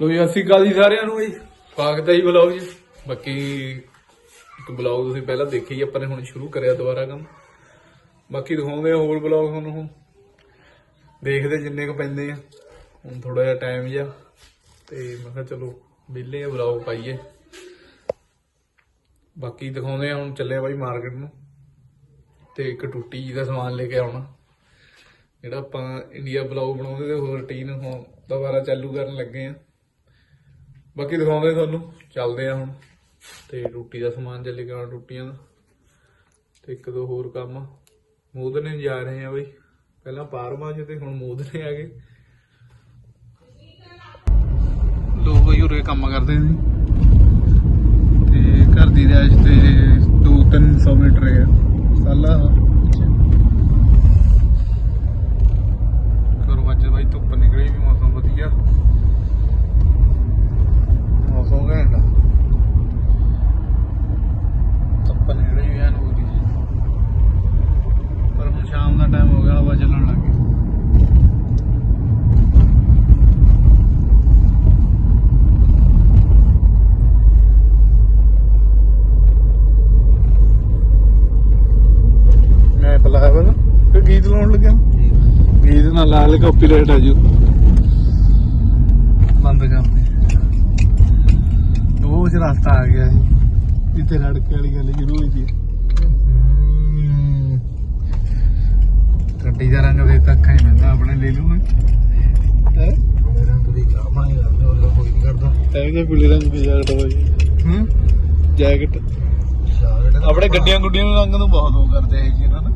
ਲੋ ਜੀ ਅਸੀਂ ਅਕਾਲ ਜੀ ਸਾਰਿਆਂ ਨੂੰ ਜੀ। ਸਵਾਗਤ ਹੈ ਜੀ ਬਲੌਗ ਜੀ ਬਾਕੀ ਇੱਕ ਬਲੌਗ ਤੁਸੀਂ ਪਹਿਲਾਂ ਦੇਖਿਆ ਹੀ ਆਪਾਂ ਨੇ ਹੁਣ ਸ਼ੁਰੂ ਕਰਿਆ ਦੁਬਾਰਾ ਕੰਮ। ਬਾਕੀ ਦਿਖਾਉਂਦੇ ਆ ਹੋਰ ਬਲੌਗ ਤੁਹਾਨੂੰ ਦੇਖਦੇ ਜਿੰਨੇ ਕੁ ਪੈਂਦੇ ਆ। ਹੁਣ ਥੋੜਾ ਜਿਹਾ ਟਾਈਮ ਜਿਹਾ। ਤੇ ਮੈਂ ਕਿਹਾ ਚਲੋ, ਵਿਹਲੇ ਆ ਬਲੌਗ ਪਾਈਏ। ਬਾਕੀ ਦਿਖਾਉਂਦੇ ਆ ਹੁਣ ਚੱਲੇ ਆ ਬਾਈ ਮਾਰਕੀਟ ਨੂੰ। ਤੇ ਇੱਕ ਟੁੱਟੀ ਜੀ ਦਾ ਸਮਾਨ ਲੈ ਕੇ ਆਉਣਾ। ਜਿਹੜਾ ਆਪਾਂ ਇੰਡੀਆ ਬਲੌਗ ਬਣਾਉਂਦੇ ਤੇ ਉਹ ਰੁਟੀਨ ਹੁਣ ਦੁਬਾਰਾ ਚਾਲੂ ਕਰਨ ਲੱਗੇ ਆ। ਬਾਕੀ ਦਿਖਾਉਂਦੇ ਤੁਹਾਨੂੰ, ਚੱਲਦੇ ਆ ਹੁਣ। ਤੇ ਰੋਟੀ ਦਾ ਸਮਾਨ ਜੇ ਲੈ ਰੋਟੀਆਂ ਦਾ। ਤੇ ਇੱਕ ਦੋ ਹੋਰ ਕੰਮ। ਮੋਦਨੇ ਜਾ ਰਹੇ ਆ ਬਈ। ਪਹਿਲਾਂ ਪਾਰਮਾ ਚ ਤੇ ਹੁਣ ਮੋਦਨੇ ਆ ਗਏ। ਲੋਕ ਬਈ ਕੰਮ ਕਰਦੇ ਸੀ ਤੇ ਘਰ ਦੀ ਰਿਆਇਸ਼ ਤੇ 2-300 ਮੀਟਰ ਹੈ ਸਾਲਾ ਕਰੋ ਅੱਜ ਬਾਈ ਧੁੱਪ ਨਿਕਲੀ ਵੀ ਮੌਸਮ ਵਧੀਆ ਮੌਸਮ ਘੈਂਟ ਆ ਧੁੱਪ ਨਿਕਲੀ ਵੀ ਐਨ ਪੂਰੀ ਪਰ ਹੁਣ ਸ਼ਾਮ ਦਾ ਟਾਈਮ ਹੋ ਗਿਆ ਹਵਾ ਚੱਲਣ ਲੱਗ ਗਈ ਮੈਂ ਪਲਾਇਆ ਵਾ ਕਿ ਗੀਤ ਲਾਉਣ ਲੱਗਿਆ ਗੀਤ ਨਾਲ ਕਾਪੀਰਾਈਟ ਆ ਜੂ ਬੰਦ ਕਰ ਦੇ। ਉਹ ਚ ਰਸਤਾ ਆ ਗਿਆ ਸੀ। ਜਿੱਥੇ ਰੜਕੇ ਵਾਲੀ ਗੱਲ ਸ਼ੁਰੂ ਹੋਈ ਸੀ। ਗੱਡੀ ਦਾ ਰੰਗ ਦੇ ਤੱਕ ਹੀ ਬੰਦਾ ਆਪਣੇ ਲੈ ਲੂ ਹੈ? ਤੈਨੂੰ ਤਾਂ ਪੀਲੇ ਰੰਗ ਦੀ ਜੈਕਟ ਹੋਈ ਹੂੰ। ਜੈਕਟ। ਆਪਣੇ ਗੱਡੀਆਂ ਗੁੱਡੀਆਂ ਨੂੰ ਰੰਗ ਨੂੰ ਬਹੁਤ ਉਹ ਕਰਦੇ ਹੈ ਜੀ ਇਹਨਾਂ ਨੇ।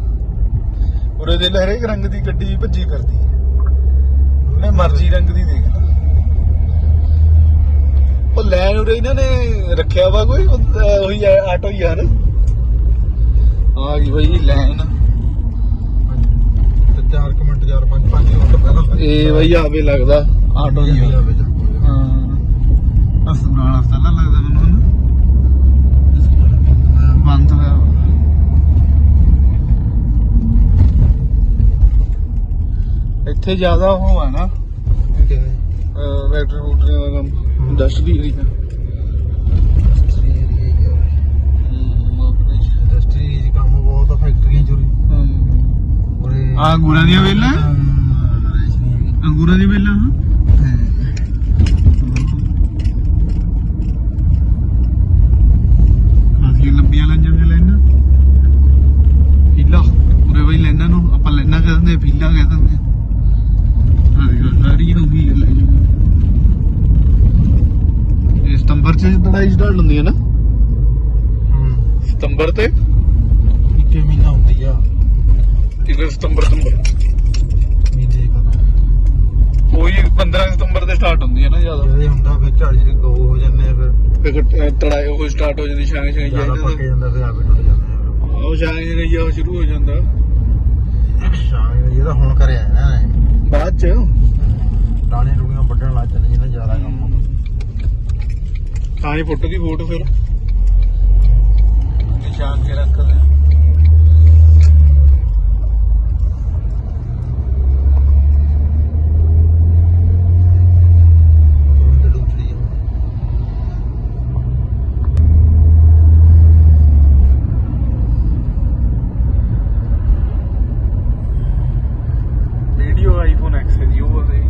ਉਰੇ ਦੇ ਲੈ ਹਰੇਕ ਰੰਗ ਦੀ ਗੱਡੀ ਭੱਜੀ ਫਿਰਦੀ ਹੈ ਉਹਨੇ ਮਰਜ਼ੀ ਰੰਗ ਦੀ ਦੇਖ ਲਾ ਉਹ ਲੈਣ ਉਰੇ ਇਹਨਾਂ ਨੇ ਰੱਖਿਆ ਵਾ ਕੋਈ? ਉਹ- ਆਟੋ ਹੀ ਆ ਨਾ। ਆ ਗਈ ਬਈ ਲੈਣ। ਚਾਰ ਕੁ ਮਿੰਟ ਚਾਰ ਪੰਜ ਪੰਜ ਮਿੰਟ ਪਹਿਲਾਂ ਇਹ ਬਈ ਆਵੇ ਲੱਗਦਾ। ਆਟੋ ਹੀ ਆ ਹਾਂ। ਅਸ ਨਾਲ ਸਲਾ ਲੱਗਦਾ ਮੈਨੂੰ ਨਾ। ਬੰਦ ਹੋਇਆ ਵਾ। ਇੱਥੇ ਜ਼ਿਆਦਾ ਉਹ ਹੈ। ਨਾ ਵੈਕਟਰ ਵੂਟਰੀਆਂ ਦਾ ਕੰਮ। ਇੰਡਸਟਰੀ ਏਰੀਆ ਆ ਆ ਅੰਗੂਰਾਂ ਦੀਆਂ ਵੇਲਾਂ? ਅੰਗੂਰਾਂ ਦੀ ਵੇਲਾਂ ਹਾਂ ਕਾਫੀ ਲੰਬੀਆਂ ਲੰਜਾਂ ਜਿਹਾ ਲੈਣਾ ਫੀਲਾ ਪੂਰੇ ਬਈ ਲੈਣਾ ਨੂੰ ਆਪਾਂ ਲੈਣਾ ਕਹਿੰਦੇ ਫੀਲਾ ਕਹਿ ਦਿੰਦੇ ਹਾਂ ਦੇਖੋ ਸਾਰੀ ਹੋ ਗਈ ਲੈ ਜੀ ਇਹ ਸਤੰਬਰ ਚ ਸਟਾਰਟ ਹੁੰਦੀ ਹੈ ਨਾ? ਹੂੰ। ਸਤੰਬਰ ਤੇ? ਇੱਕੇ ਮਹੀਨਾ ਹੁੰਦੀ ਆ। ਕਿਵੇਂ ਸਤੰਬਰ ਸਤੰਬਰ? ਮਹੀਨੇ ਪਤਾ ਕੋਈ 15 ਸਤੰਬਰ ਤੇ ਸਟਾਰਟ ਹੁੰਦੀ ਹੈ ਨਾ ਜ਼ਿਆਦਾ। ਜਿਹੜੇ ਹੁੰਦਾ ਫਿਰ ਝਾੜੀ ਗੋ ਹੋ ਜਾਂਦੇ ਆ ਫਿਰ। ਫਿਰ ਤੜਾਏ ਉਹ ਸਟਾਰਟ ਹੋ ਜਾਂਦੀ ਛਾਂ ਛਾਂ ਜ਼ਿਆਦਾ ਪੱਕੇ ਜਾਂਦਾ ਫਿਰ ਆਪੇ ਟੁੱਟ ਜਾਂਦੇ ਆ। ਉਹ ਛਾਂ ਛਾਂ ਉਹ ਸ਼ੁਰੂ ਹੋ ਜਾਂਦਾ। ਸ਼ਾਮ ਇਹ ਤਾਂ ਹੁਣ ਕਰਿਆ ਨੇ। ਬਾਅਦ ਚ? ਟਾਣੇ ਰੂੜੀਆਂ ਵੱਢਣ ਲੱਗ ਜਾਂਦੇ ਜਿਹਨਾਂ ਜ਼ਿਆਦਾ ਕੰਮ ਤਾਂ ਹੀ ਫੋਟੋ ਦੀ ਫੋਟੋ ਫਿਰ। ਨਿਸ਼ਾਨ ਕੇ ਰੱਖਦੇ ਉਹਨਾਂ ਤੇ ਡੁੱਬਦੀ ਆ ਵੀਡੀਓ ਆਈਫੋਨ ਐਕਸ ਹੈ ਜੀ ਉਹ ਵਾਲੇ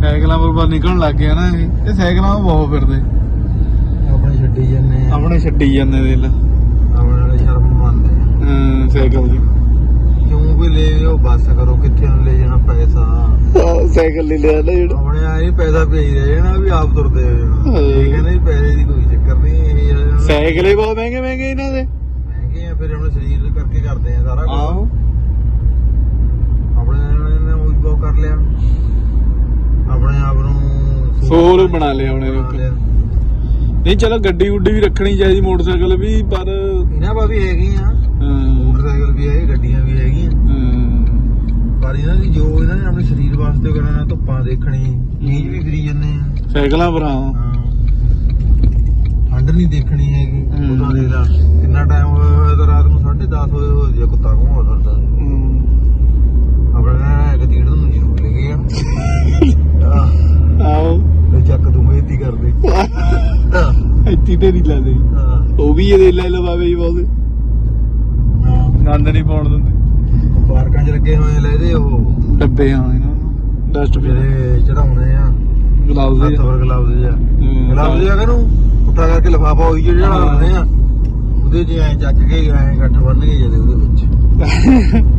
ਸਾਈਕਲਾਂ ਪਰ ਬਾਹਰ ਨਿਕਲਣ ਲੱਗ ਗਿਆ ਨਾ ਇਹ। ਇਹ ਸਾਈਕਲਾਂ 'ਤੇ ਬਹੁਤ ਫਿਰਦੇ। ਆਪਣੇ ਛੱਡੀ ਜਾਂਦੇ ਆ। ਆਪਣੇ ਛੱਡੀ ਜਾਂਦੇ ਦਿਲ। ਆਪਣੇ ਵਾਲੇ ਸ਼ਰਮ ਮੰਨਦੇ ਆ। ਹਾਂ ਸਾਈਕਲ ਦੀ। ਕਿਉਂ ਵੀ ਲੈ ਜਾਓ ਬੱਸ ਕਰੋ ਕਿੱਥੇ ਨੂੰ ਲੈ ਜਾਣਾ ਪੈਸਾ? ਸਾਈਕਲ ਲੈ ਲਿਆ ਨਾ ਜਿਹੜਾ। ਆਪਣੇ ਆ ਹੀ ਪੈਸਾ ਭੇਜ ਰਹੇ ਜਾਣਾ ਵੀ ਆਪ ਤੁਰਦੇ ਹੋ ਜਾਣਾ। ਹਾਂ। ਇਹ ਕਹਿੰਦੇ ਵੀ ਪੈਸੇ ਦੀ ਕੋਈ ਚੱਕਰ ਨਹੀਂ ਇਹ। ਸਾਈਕਲ ਹੀ ਬਹੁਤ ਮਹਿੰਗੇ ਮਹਿੰਗੇ ਇਹਨਾਂ ਦੇ। ਮਹਿੰਗੇ ਆ ਫਿਰ ਸਰੀਰ ਕਰਕੇ ਕਰਦੇ ਆ ਸਾਰਾ ਕੁਝ ਆਹੋ। ਆਪਣੇ ਨੇ ਉਹ ਵੀ ਬਹੁਤ ਕਰ ਲਿਆ। ਆਪਣੇ ਆਪ ਨੂੰ ਸੋਲ ਬਣਾ ਲਿਆ ਉਹਨੇ। ਲਿਆ। ਨਹੀਂ ਚਲੋ ਗੱਡੀ ਗੁੱਡੀ ਵੀ ਰੱਖਣੀ ਚਾਹੀਦੀ ਮੋਟਰਸਾਈਕਲ ਵੀ ਪਰ ਇਹਨਾਂ ਪਾ ਵੀ ਹੈਗੀਆਂ ਹਾਂ, ਮੋਟਰਸਾਈਕਲ ਵੀ ਹੈਗੇ ਗੱਡੀਆਂ ਵੀ ਹੈਗੀਆਂ। ਹਾਂ, ਪਰ ਇਹਨਾਂ ਦੀ ਜੋ ਇਹਨਾਂ ਨੇ ਆਪਣੇ ਸਰੀਰ ਵਾਸਤੇ ਕਰਨਾ ਧੁੱਪਾਂ ਦੇਖਣੀ ਨੀਂਦ ਵੀ ਫਰੀ ਜੰਨੇ ਆ। ਸਾਈਕਲਾਂ ਹਾਂ। ਹਾਂ। ਠੰਡ ਨਹੀਂ ਦੇਖਣੀ ਹੈਗੀ ਉਹਦਾ ਦੇ ਲਾ ਕਿੰਨਾ ਟਾਈਮ ਹੋਇਆ ਤਾਂ ਰਾਤ ਨੂੰ 10:30 ਹੋਏ ਹੋਏ ਜੇ ਕੁੱਤਾ ਘੁੰਮਾ ਫਿਰਦਾ ਹੂੰ। ਆਪਣਾ ਇੱਕ ਤੀੜ ਨੂੰ ਜ਼ਰੂਰ ਲੈ ਆ ਆਓ ਤੇ ਚੱਕ ਤੂੰ ਮੇਤੀ ਕਰਦੇ ਇੱਥੇ ਢੇਰੀ ਲਾ ਦੇ। ਹਾਂ। ਉਹ ਵੀ ਇਹਦੇ ਲੈ ਲਵਾਵੇ ਜੀ ਬਹੁਤ। ਗੰਦ ਨਹੀਂ ਪਾਉਣ ਦਿੰਦੇ। ਪਾਰਕਾਂ 'ਚ ਲੱਗੇ ਹੋਏ ਲੈ ਦੇ ਉਹ। ਡੱਬੇ ਆ ਇਹਨਾਂ ਨੂੰ। ਡਸਟਬਿਨ ਜਿਹੜੇ ਚੜਾਉਣੇ ਆ। ਗਲਾਉਜ਼ ਹੱਥ ਵਰ ਗਲਾਵਜ਼ ਜਿਹਾ ਗਲਾਵਜ਼ ਜਿਹਾ ਕਰੂ ਉੱਟਾ ਕਰਕੇ ਲਫਾਫਾ ਹੋਈ ਜਿਹੜਾ। ਲਾਉਂਦੇ ਆ। ਉਹਦੇ 'ਚ ਐ ਚੱਕ ਕੇ ਐ ਗੱਠ ਬੰਨ ਕੇ ਜਦੇ ਉਹਦੇ ਵਿੱਚ।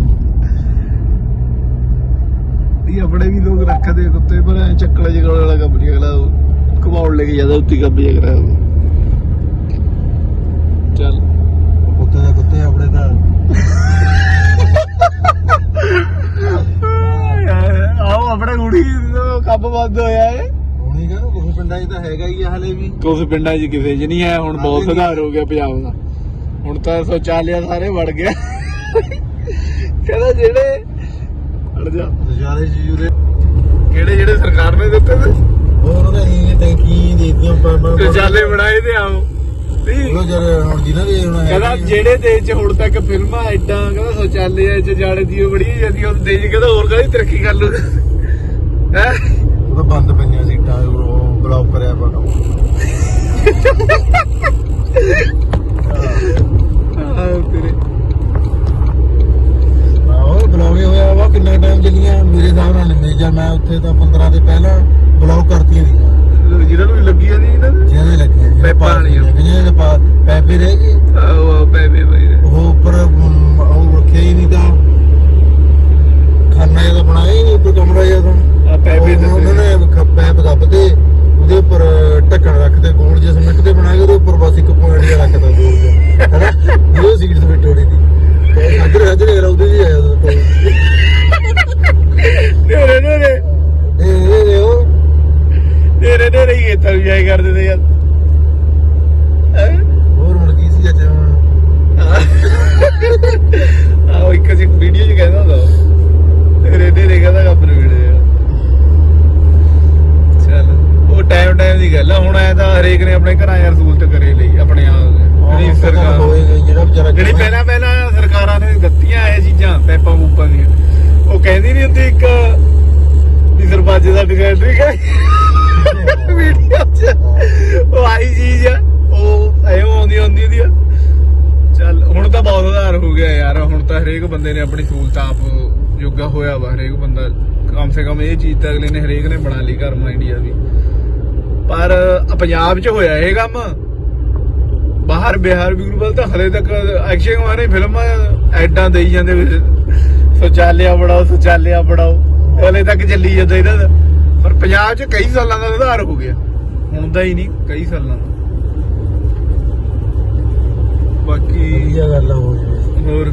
ਇਹ ਆਪਣੇ ਵੀ ਲੋਕ ਰੱਖਦੇ ਕੁੱਤੇ ਪਰ ਐ ਚੱਕਲੇ ਜਿਹਾ ਵਾਲਾ ਕੰਮ ਨਹੀਂ ਅਗਲਾ ਉਹ ਘੁਮਾਉਣ ਲੈ ਕੇ ਜਾਂਦਾ ਉੱਤੀ ਕੰਮ ਜਿਹਾ ਚੱਲ। ਕੁੱਤੇ ਦੇ ਕੁੱਤੇ ਆਪਣੇ ਤਾਂ ਆਓ ਆਪਣੇ ਦਾ ਕੰਮ ਬੰਦ ਹੋਇਆ ਏ। ਹੁਣੀ ਕਹਿੰਦਾ ਕੁਝ ਪਿੰਡਾਂ 'ਚ ਤਾਂ ਹੈਗਾ ਹੀ ਆ ਹਲੇ ਵੀ। ਕੁਝ ਪਿੰਡਾਂ 'ਚ ਕਿਸੇ 'ਚ ਨਹੀਂ ਹੈ ਹੁਣ ਬਹੁਤ ਸੁਧਾਰ ਹੋ ਗਿਆ ਪੰਜਾਬ ਦਾ। ਹੁਣ ਤਾਂ ਸ਼ੌਚਾਲਿਆ ਸਾਰੇ ਵੜ ਗਿਆ। ਕਹਿੰਦਾ ਜਿਹੜੇ ਅੜ ਜਾ। ਵਿਚਾਰੇ ਜੀ ਉਹਦੇ ਕਿਹੜੇ ਜਿਹੜੇ ਸਰਕਾਰ ਨੇ ਦਿੱਤੇ ਤੇ? ਹੋਰ ਉਹਨੇ ਹੀ ਟੈਂਕੀ ਦਿੱਤੀਆਂ ਸ਼ੌਚਾਲੇ ਬਣਾਏ ਤੇ ਆਓ। ਨਹੀਂ। ਉਹ ਜਰ ਹੁਣ ਜਿਨ੍ਹਾਂ ਦੇ ਹੁਣ ਕਹਿੰਦਾ ਜਿਹੜੇ ਦੇਸ਼ 'ਚ ਹੁਣ ਤੱਕ ਫਿਲਮਾਂ ਐਡਾ ਕਹਿੰਦਾ ਸ਼ੌਚਾਲੇ 'ਚ ਜਾਣੇ ਦੀ ਬੜੀ ਜਾਂਦੀ ਉਹ ਦੇਸ਼ ਕਹਿੰਦਾ ਹੋਰ ਕਾਹਦੀ ਤਰੱਕੀ ਕਰ ਲੂ ਹੈ? ਉਹ ਬੰਦ ਪਈਆਂ ਸੀਟਾਂ ਉਹ ਬਲੌਕ ਕਰਿਆ ਪਾ ਕੰਮ ਆਹ ਤੇਰੇ ਆਹੋ ਬਲੌਕ ਹੀ ਹੋਇਆ ਵਾ ਕਿੰਨਾ ਟਾਈਮ ਚੱਲੀਆਂ ਮੇਰੇ ਹਿਸਾਬ ਨਾਲ ਨਹੀਂ ਮੇਜਰ ਮੈਂ ਉੱਥੇ ਤਾਂ 15 ਦੇ ਪਹਿਲਾਂ ਬਲੌਕ ਕਰਤੀਆਂ ਸੀ। ਜਿਹਨਾਂ ਨੂੰ ਲੱਗੀ ਜਾਂਦੀ ਇਹਨਾਂ ਦੇ ਜਿਹਦੇ ਲੱਗੀਆਂ ਪੈਪਾਂ ਵਾਲੀਆਂ। ਜਿਹਦੇ ਪਾ ਪੈਪੇ ਰਹਿ ਗਏ ਆਓ ਆਓ ਪੈ ਪੈ ਪੈ ਉਹ ਉੱਪਰ ਉਹ ਰੱਖਿਆ ਹੀ ਨਹੀਂ ਤਾਂ। ਖਾਨਾ ਤਾਂ ਬਣਾਇਆ ਹੀ ਨਹੀਂ ਉੱਪਰ ਕਮਰਾ ਜਿਹਾ ਤਾਂ। ਆ ਪੈ ਪੈ ਉਹ- ਉਹਨਾਂ ਨੇ ਖ- ਪੈਪ ਦੱਬਦੇ ਉਹਦੇ ਉੱਪਰ ਢੱਕਣ ਰੱਖਦੇ ਗੋਲ ਜਿਹਾ ਸਮਿਕ ਤੇ ਬਣਾ ਕੇ ਉਹਦੇ ਉੱਪਰ ਬਸ ਇੱਕ ਪੁਆਇੰਟ ਜਿਹਾ ਰੱਖਦਾ ਗੋਲ ਜਿਹਾ। ਹੈਨਾ? ਉਹ ਸੀਟ ਤੇ ਟੋੜੀ ਦੀ ਤੇ ਅਜਰ ਇਹ ਉਹਦੇ ਜੀ ਆਇਆ ਉਹਦੇ ਨੇਰੇ ਇਹ ਇਹ ਇਹ ਉਹ ਨੇਰੇ ਨੇਰੇ ਹੀ ਖੇਤਾਂ ਨੂੰ ਜਾਇਆ ਕਰਦੇ ਤੇ ਯਾਰ? ਹੋਰ ਹੁਣ ਕੀ ਸੀ ਅੱਜ? ਆਹ ਇੱਕ ਅਸੀਂ ਵੀਡੀਓ 'ਚ ਕਹਿੰਦਾ ਹੁੰਦਾ ਉਹ। ਨੇਰੇ ਨੇਰੇ ਕਹਿੰਦਾ ਕੰਮ ਨੂੰ ਵੀਡੀਓ ਚੱਲ ਉਹ ਟਾਈਮ ਟਾਈਮ ਦੀ ਗੱਲ ਆ। ਹੁਣ ਐ ਤਾਂ ਹਰੇਕ ਨੇ ਆਪਣੇ ਘਰਾਂ ਯਾਰ ਸਹੂਲਤ ਕਰੇ ਲਈ ਆਪਣੇ ਆ ਜਿਹੜੀ ਸਰਕਾਰ। ਜਿਹੜਾ ਵਿਚਾਰਾ ਜਿਹੜੀ ਪਹਿਲਾਂ ਪਹਿਲਾਂ ਸਰਕਾਰਾਂ ਨੇ ਦਿੱਤੀਆਂ ਇਹ ਚੀਜ਼ਾਂ ਪੈਪਾਂ ਪੂਪਾਂ ਦੀਆਂ। ਉਹ ਕਹਿੰਦੀ ਨਹੀਂ ਹੁੰਦੀ ਇੱਕ ਵੀ ਸਰਪੰਚ ਦਾ ਡਿਕੈਟਰੀ ਹੈ ਵੀਡੀਓ 'ਚ। ਉਹ ਆਈ ਚੀਜ਼ ਆ। ਉਹ ਐਂ ਆਉਂਦੀ ਆਉਂਦੀ ਹੁੰਦੀ ਆ। ਚੱਲ, ਹੁਣ ਤਾਂ ਬਹੁਤ ਸੁਧਾਰ ਹੋ ਗਿਆ ਯਾਰ। ਹੁਣ ਤਾਂ ਹਰੇਕ ਬੰਦੇ ਨੇ ਆਪਣੀ ਸਹੂਲਤ ਆਪ ਜੋਗਾ ਹੋਇਆ ਵਾ। ਹਰੇਕ ਬੰਦਾ ਕਮ ਸੇ ਕਮ ਇਹ ਚੀਜ਼ ਤਾਂ ਅਗਲੇ ਨੇ ਹਰੇਕ ਨੇ ਬਣਾ ਲਈ ਘਰ ਇੰਡੀਆ ਦੀ। ਪਰ ਪੰਜਾਬ 'ਚ ਹੋਇਆ ਇਹ ਕੰਮ। ਬਾਹਰ ਬਿਹਾਰ ਬਿਗਰੂਬਲ ਤਾਂ ਹਲੇ ਤੱਕ ਐਕਸ਼ਨ ਮਾਰੇ ਫਿਲਮਾਂ ਐਡਾਂ ਦੇਈ ਜਾਂਦੇ ਵੀ। ਸ਼ੌਚਾਲਿਆ ਬਣਾਓ ਸ਼ੌਚਾਲਿਆ ਬਣਾਓ। ਹਲੇ ਤੱਕ ਚੱਲੀ ਜਾਂਦਾ ਇਹਨਾਂ ਦਾ ਪਰ ਪੰਜਾਬ 'ਚ ਕਈ ਸਾਲਾਂ ਦਾ ਸੁਧਾਰ ਹੋ ਗਿਆ। ਹੁਣ ਦਾ ਹੀ ਨਹੀਂ ਕਈ ਸਾਲਾਂ ਦਾ। ਬਾਕੀ ਵਧੀਆ ਗੱਲ ਹੋ ਜਾਵੇ ਹੋਰ?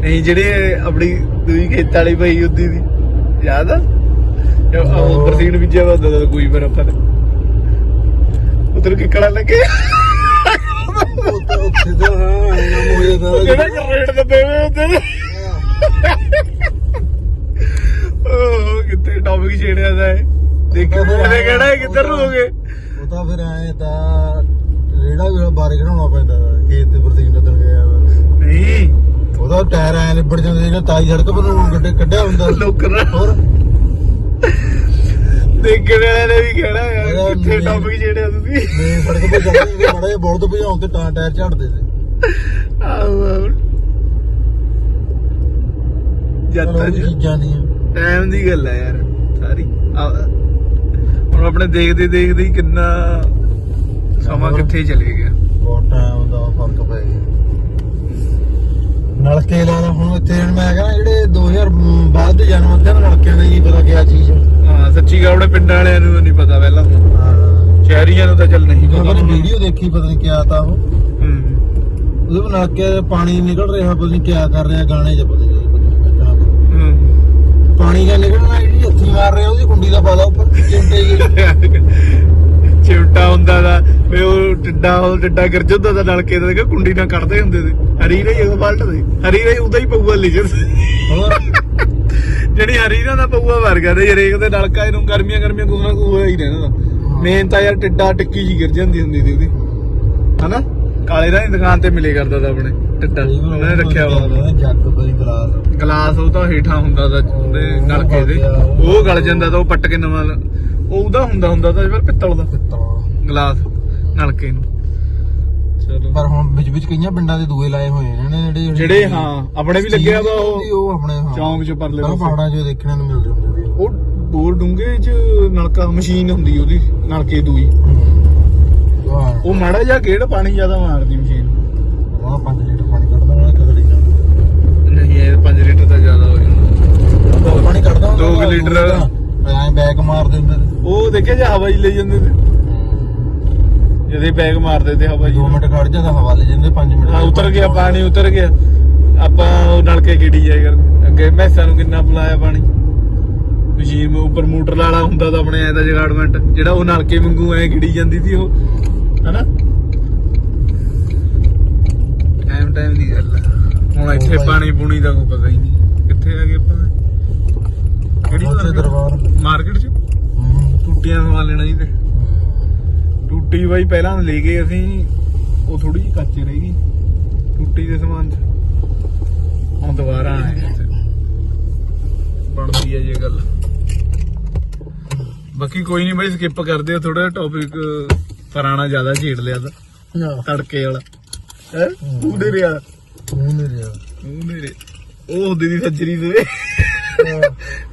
ਨਹੀਂ ਜਿਹੜੇ ਆਪਣੀ ਦੂਜੀ ਖੇਤ ਵਾਲੀ ਪਈ ਹੁੰਦੀ ਸੀ ਯਾਦ ਆ? ਉਹ ਬਰਸੀਨ ਬੀਜਿਆ ਵਾ ਹੁੰਦਾ ਤਾਂ ਕੋਈ ਆਪਾਂ ਨੇ ਉਧਰ ਕਿਕੜਾ ਲੱਗੇ। ਉੱਥੇ ਉੱਥੇ ਤਾਂ ਹਾਂ ਇਹਨਾਂ ਹੋ ਜਾਂਦਾ ਜਿਹੜਾ ਕਰੇਟ ਦੱਬੇ ਹੋਏ ਹੁੰਦੇ ਨੇ ਉਹ ਕਿੱਥੇ ਟੌਪਿਕ ਛੇੜਿਆ ਦਾ ਹੈ। ਦੇਖੋ ਉਹਨੇ ਕਿਹੜਾ ਇਹ ਕਿੱਧਰ ਨੂੰ ਹੋ ਗਏ? ਉਹ ਤਾਂ ਫਿਰ ਐ ਤਾਂ ਰੇੜਾ ਵੀ ਬਾਰੇ ਘੜਾਉਣਾ ਪੈਂਦਾ ਖੇਤ ਤੇ ਪ੍ਰਤੀਕ ਲੱਦਣ ਗਿਆ। ਨਹੀਂ। ਉਹਦਾ ਟਾਇਰ ਐ ਲਿਬੜ ਜਾਂਦੇ ਜਿਹੜਾ ਤਾਈ ਸੜਕ ਪਰ ਨੂੰ ਗੱਡੇ ਕੱਢਿਆ ਹੁੰਦਾ। ਲੋਕਰ ਹੋਰ? ਦੇਖਣ ਵਾਲੇ ਨੇ ਵੀ ਕਹਿਣਾ ਯਾਰ ਕਿੱਥੇ ਟੌਪਿਕ ਛੇੜਿਆ ਤੁਸੀਂ? ਮੇਨ ਸੜਕ ਤੇ ਜਾਂਦੇ ਬੜਾ ਜਿਹਾ ਬੋਲਦ ਭਜਾਉਣ ਤੇ ਤਾਂ ਟਾਇਰ ਝੜਦੇ ਸੀ। ਆਹੋ ਜੱਤਾਂ ਚੀਜ਼ਾਂ ਦੀਆਂ ਟਾਈਮ ਦੀ ਗੱਲ ਹੈ ਯਾਰ। ਸਾਰੀ। ਹੁਣ ਆਪਣੇ ਦੇਖਦੇ ਦੇਖਦੇ ਹੀ ਕਿੰਨਾ ਸਮਾਂ ਕਿੱਥੇ ਚਲੇ ਗਿਆ। ਬਹੁਤ ਟਾਈਮ ਦਾ ਫ਼ਰਕ ਪੈ ਗਿਆ। ਨਲਕੇ ਲਾ ਲਾ ਹੁਣ ਇੱਥੇ ਮੈਂ ਕਹਿੰਦਾ ਜਿਹੜੇ 2000 ਬਾਅਦ ਦੇ ਜਨਮ ਦਿਨ ਨਲਕਿਆਂ ਦੇ ਜੀ ਪਤਾ ਕਿਆ ਚੀਜ਼ ਹਾਂ ਸੱਚੀ ਗੱਲ ਆਪਣੇ ਪਿੰਡਾਂ ਵਾਲਿਆਂ ਨੂੰ ਨਹੀਂ ਪਤਾ ਪਹਿਲਾਂ। ਹਾਂ। ਸ਼ਹਿਰੀਆਂ ਨੂੰ ਤਾਂ ਚੱਲ ਨਹੀਂ ਪਤਾ। ਵੀਡੀਓ ਦੇਖੀ ਪਤਾ ਨਹੀਂ ਕਿਆ ਤਾ ਉਹ। ਹੂੰ। ਉਹਦੇ ਨਲਕੇ ਦਾ ਪਾਣੀ ਨਿਕਲ ਰਿਹਾ ਪਤਾ ਨਹੀਂ ਕਿਆ ਕਰ ਰਿਹਾ ਗਾਣੇ 'ਚ ਪਤਾ ਨਹੀਂ। ਹੂੰ। ਪਾਣੀ ਦਾ ਨਿਕਲਣਾ ਮਾਰ ਰਿਹਾ ਉਹਦੀ ਕੁੰਡੀ ਦਾ ਪਾਲਾ ਉੱਪਰ ਚਿੰਟੇ ਜੀ ਚਿਮਟਾ ਹੁੰਦਾ ਦਾ ਵੀ ਉਹ ਟਿੱਡਾ ਉਹ ਟਿੱਡਾ ਗਿਰ ਜਾਂਦਾ ਦਾ ਨਲਕੇ ਦਾ ਕੁੰਡੀ ਨਾਲ ਕੱਢਦੇ ਹੁੰਦੇ ਸੀ। ਹਰੀ ਰਹੀ ਉਹ ਪਲਟਦੇ ਹਰੀ ਰਹੀ ਉਹਦਾ ਹੀ ਪਊਆ ਲਿਜਰ ਹੋਰ? ਜਿਹੜੀ ਹਰੀਰਾ ਦਾ ਪਊਆ ਵਰ ਗਿਆ ਤੇ ਹਰੇਕ ਦੇ ਨਲਕਾ ਇਹਨੂੰ ਗਰਮੀਆਂ ਗਰਮੀਆਂ ਕੁਝ ਨਾ ਕੁਝ ਹੋਇਆ ਹੀ ਰਹਿੰਦਾ ਮੇਨ ਤਾਂ ਯਾਰ ਟਿੱਡਾ ਟਿੱਕੀ ਜੀ ਗਿਰ ਜਾਂਦੀ ਹੁੰਦੀ ਸੀ ਉਹਦੀ। ਹਨਾ? ਕਾਲੇ ਰਾਂ ਦੀ ਦੁਕਾਨ ਤੇ ਮਿਲੇ ਕਰਦਾ ਤਾ ਆਪਣੇ। ਟੱਟਾ ਉਹਨਾਂ ਨੇ ਰੱਖਿਆ ਵਾ ਜੱਗ ਕੋਈ ਗਲਾਸ। ਗਲਾਸ ਉਹ ਤਾਂ ਹੇਠਾਂ ਹੁੰਦਾ ਦਾ ਉਹਦੇ ਨਲਕੇ ਦੇ। ਉਹ ਗਲ ਜਾਂਦਾ ਤਾਂ ਉਹ ਪੱਟ ਕੇ ਨਵਾਂ ਲ- ਉਹ ਉਹਦਾ ਹੁੰਦਾ ਹੁੰਦਾ ਤਾਂ ਫਿਰ ਪਿੱਤਲ ਦਾ। ਪਿੱਤਲ। ਗਲਾਸ ਨਲਕੇ ਨੂੰ। ਚਲੋ। ਪਰ ਹੁਣ ਵਿੱਚ ਵਿੱਚ ਕਈਆਂ ਪਿੰਡਾਂ ਦੇ ਦੂਏ ਲਾਏ ਹੋਏ ਨੇ ਨਾ ਜਿਹੜੇ ਜਿਹੜੇ ਹਾਂ ਆਪਣੇ ਵੀ ਲੱਗਿਆ ਵਾ ਉਹਦੀ ਉਹ ਉਹ ਆਪਣੇ ਹਾਂ। ਚੌਂਕ ਚ ਪਰਲੇ ਪਰ ਪਾਸੇ। ਪਹਾੜਾਂ 'ਚ ਦੇਖਣ ਨੂੰ ਮਿਲਦੇ ਹੁੰਦੇ ਸੀ ਉਹ ਬੋਰ ਡੂੰਗੇ ਚ ਨਲਕਾ ਮਸ਼ੀਨ ਹੁੰਦੀ ਉਹਦੀ ਨਲਕੇ ਦੂਈ। ਵਾਹ ਉਹ ਮਾੜਾ ਜਿਹਾ ਗੇੜ ਪਾਣੀ ਜ਼ਿਆਦਾ ਮਾਰਦੀ ਮਸ਼ੀਨ। ਉਹ 5 ਨਹੀਂ ਇਹ 5 ਲੀਟਰ ਤਾਂ ਜ਼ਿਆਦਾ ਹੋ ਜਾਂਦਾ ਬਹੁਤ ਪਾਣੀ ਕੱਢਦਾ ਦੋ ਕੁ ਲੀਟਰ। ਐਂ ਬੈਕ ਮਾਰ ਦਿੰਦੇ ਉਹ ਦੇਖਿਆ ਜੇ ਹਵਾ ਹੀ ਲੈ ਜਾਂਦੇ ਤੇ? ਜਦੇ ਬੈਗ ਮਾਰਦੇ ਤੇ ਹਵਾ ਜੀ 2 ਮਿੰਟ ਖੜ ਜਾਂਦਾ ਹਵਾ ਲੈ ਜਾਂਦੇ 5 ਮਿੰਟ ਹਾਂ ਉਤਰ ਗਿਆ ਪਾਣੀ ਉਤਰ ਗਿਆ। ਆਪਾਂ ਉਹ ਨਲਕੇ ਗਿੜੀ ਜਾਏ ਕਰ ਅੱਗੇ ਮੈਸਾਂ ਨੂੰ ਕਿੰਨਾ ਬੁਲਾਇਆ ਪਾਣੀ? ਮਸ਼ੀਨ ਉੱਪਰ ਮੋਟਰ ਵਾਲਾ ਹੁੰਦਾ ਤਾਂ ਆਪਣੇ ਐ ਦਾ ਜਗਾੜਮੈਂਟ ਜਿਹੜਾ ਉਹ ਨਲਕੇ ਵਾਂਗੂ ਐ ਗਿੜੀ ਜਾਂਦੀ ਸੀ ਉਹ। ਹਨਾ? ਟਾਈਮ ਟਾਈਮ ਦੀ ਗੱਲ ਆ। ਹੁਣ ਇੱਥੇ। ਪਾਣੀ ਪੂਣੀ ਦਾ ਕੋਈ ਪਤਾ ਹੀ ਨਹੀਂ। ਕਿੱਥੇ ਆ ਗਏ ਆਪਾਂ? ਕਿਹੜੀ ਉੱਥੇ ਦਰਬਾਰ। ਮਾਰਕੀਟ 'ਚ? ਹੂੰ। ਟੂਟੀਆਂ ਸਵਾ ਲੈਣਾ ਜੀ ਤੇ। ਟੂਟੀ ਬਾਈ ਪਹਿਲਾਂ ਲੈ ਗਏ ਅਸੀਂ ਉਹ ਥੋੜੀ ਜਿਹੀ ਕੱਚੇ ਰਹਿ ਗਈ। ਟੂਟੀ ਦੇ ਸਮਾਨ 'ਚ। ਹੁਣ ਦੁਬਾਰਾ ਆਏ ਆ ਇੱਥੇ। ਬਣਦੀ ਹੈ ਜੇ ਗੱਲ। ਬਾਕੀ ਕੋਈ ਨਹੀਂ ਬਾਈ ਸਕਿਪ ਕਰਦੇ ਆ ਥੋੜਾ ਟੌਪਿਕ ਪੁਰਾਣਾ ਜ਼ਿਆਦਾ ਛੇੜ ਲਿਆ ਤਾਂ। ਤੜਕੇ ਵਾਲਾ। ਹੈ? ਉਹਦੇ ਰਿਆ ਤੂੰ ਨਹੀਂ ਰਿਹਾ ਉਹਦੇ ਰੇ ਉਹ ਹੁੰਦੀ ਦੀ ਸੱਜਰੀ ਦੇ।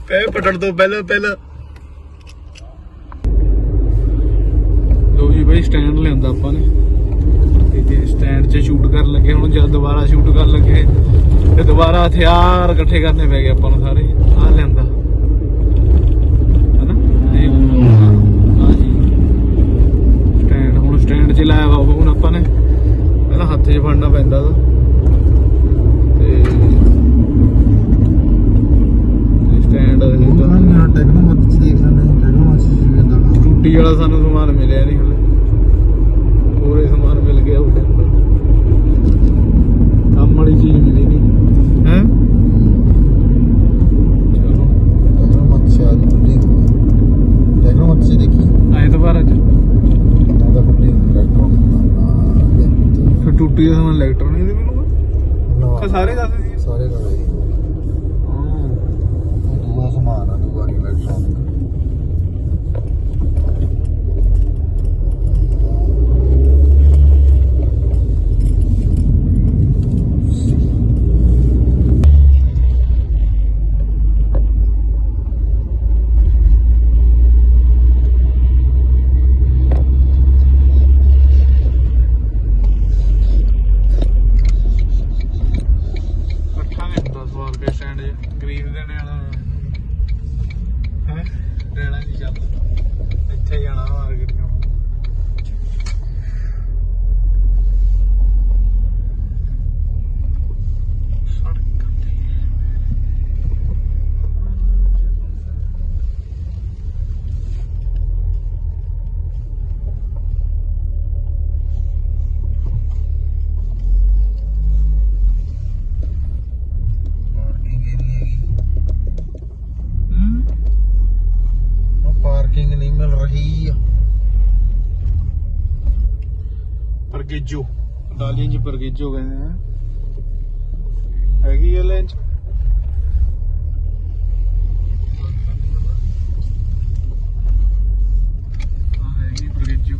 ਪੈ ਪਟਣ ਤੋਂ ਪਹਿਲਾਂ ਪਹਿਲਾਂ। ਲੋ ਜੀ ਬਈ ਸਟੈਂਡ ਲਿਆਂਦਾ ਆਪਾਂ ਨੇ। ਤੇ ਜੇ ਸਟੈਂਡ 'ਚ ਸ਼ੂਟ ਕਰਨ ਲੱਗੇ ਹੁਣ ਜਦ ਦੁਬਾਰਾ ਸ਼ੂਟ ਕਰਨ ਲੱਗੇ ਤੇ ਦੁਬਾਰਾ ਹਥਿਆਰ ਇਕੱਠੇ ਕਰਨੇ ਪੈ ਗਏ ਆਪਾਂ ਨੂੰ ਸਾਰੇ। ਆ ਲਿਆਂਦਾ। ਹਨਾ? ਇਹ ਆ ਜੀ। ਸਟੈਂਡ ਹੁਣ ਸਟੈਂਡ 'ਚ ਲਾਇਆ ਵਾ ਹੁਣ ਆਪਾਂ ਨੇ। ਪਹਿਲਾਂ ਹੱਥ 'ਚ ਫੜਨਾ ਪੈਂਦਾ ਦਾ ਤੇ ਸਟੈਂਡ ਉਹ ਨਾ ਟੈਕਨੋਲੋਜੀ ਦੇਖ ਲੈਂਦੇ ਟੈਕਨੋਲੋਜੀ ਜਿਵੇਂ ਟੂਟੀ ਵਾਲਾ ਸਾਨੂੰ ਸਮਾਨ ਮਿਲਿਆ ਨਹੀਂ ਹਲੇ। ਪੂਰੇ ਸਮਾਨ ਮਿਲ ਗਿਆ ਉਹਦੇ ਕੰਮ ਵਾਲੀ ਚੀਜ਼ ਮਿਲੀ ਨਹੀਂ ਹੈ? ਚਲੋ। ਦੀ ਟੈਕਨੋਲੋਜੀ ਦੇਖੀ ਆਏ ਦੁਬਾਰਾ ਫਿਰ ਟੂਟੀ ਦਾ ਸਮਾਨ ਇਲੈਕਟ੍ਰੋਨਿਕ ਦੇ ਮਿਲੂਗਾ ਕਿ ਸਾਰੇ ਦੱਸ ਦੀ ਸਾਰੇ ਦਾ ਹੈ ਦੂਆ ਸਮਾਨ ਆ ਦੂਆ ਇਲੈਕਟ੍ਰੋਨਿਕ ਇਕੱਠਾ ਨਹੀਂ ਹੁੰਦਾ ਸਵਾਲ ਕੇ ਸਟੈਂਡ ਜੇ ਗਰੀਬ ਦੇ ਨੇ ਵਾਲਾ ਹੈ ਰਹਿਣਾ ਨਹੀਂ ਚੱਲਦਾ ਇੱਥੇ ਜਾਣਾ ਮਾਰਕੀਟ ਚੋਂ ਸੜਕ ਤੇ ਪਾਰਕਿੰਗ ਏਰੀਆ ਹੈਗੀ ਹੂੰ ਉਹ ਪਾਰਕਿੰਗ ਨਹੀਂ ਮਿਲ ਰਹੀ ਆ ਪਰਗੇਜੋ। ਡਾਲੀਆਂ ਜੀ ਪਰਗੇਜੋ ਕਹਿੰਦੇ ਆ। ਹੈਗੀ ਇਹ ਲੈਂਚ ਆ ਹੈਗੀ ਪਰਗੇਜੋ।